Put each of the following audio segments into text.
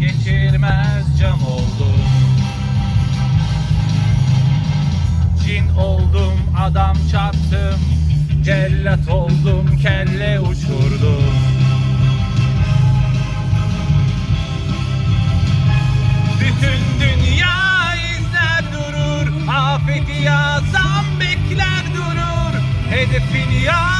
geçirmez cam oldum Cin oldum adam çarptım Cellat oldum kelle uçurdum. Bütün dünya izler durur Afeti yazan bekler durur Hedefini al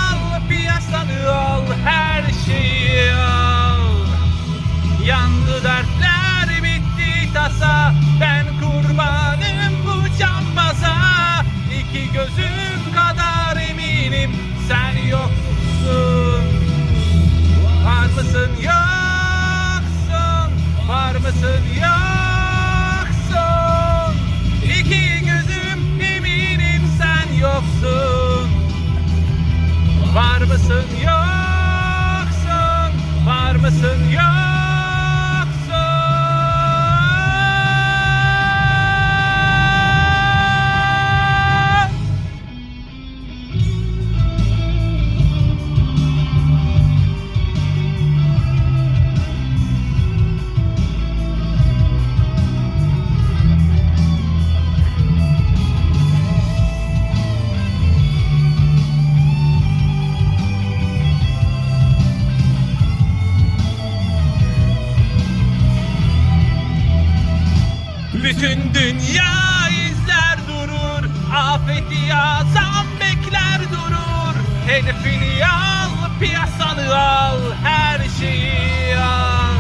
İki gözüm kadar eminim Sen yoksun. Var mısın yoksun? Var mısın yoksun? İki gözüm eminim sen yoksun. Var mısın yoksun Bütün dünya izler durur. Afeti ya zam bekler durur. Herifini al piyasanı al Her şeyi al.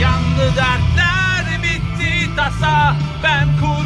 Yandı dertler bitti tasa. Ben kur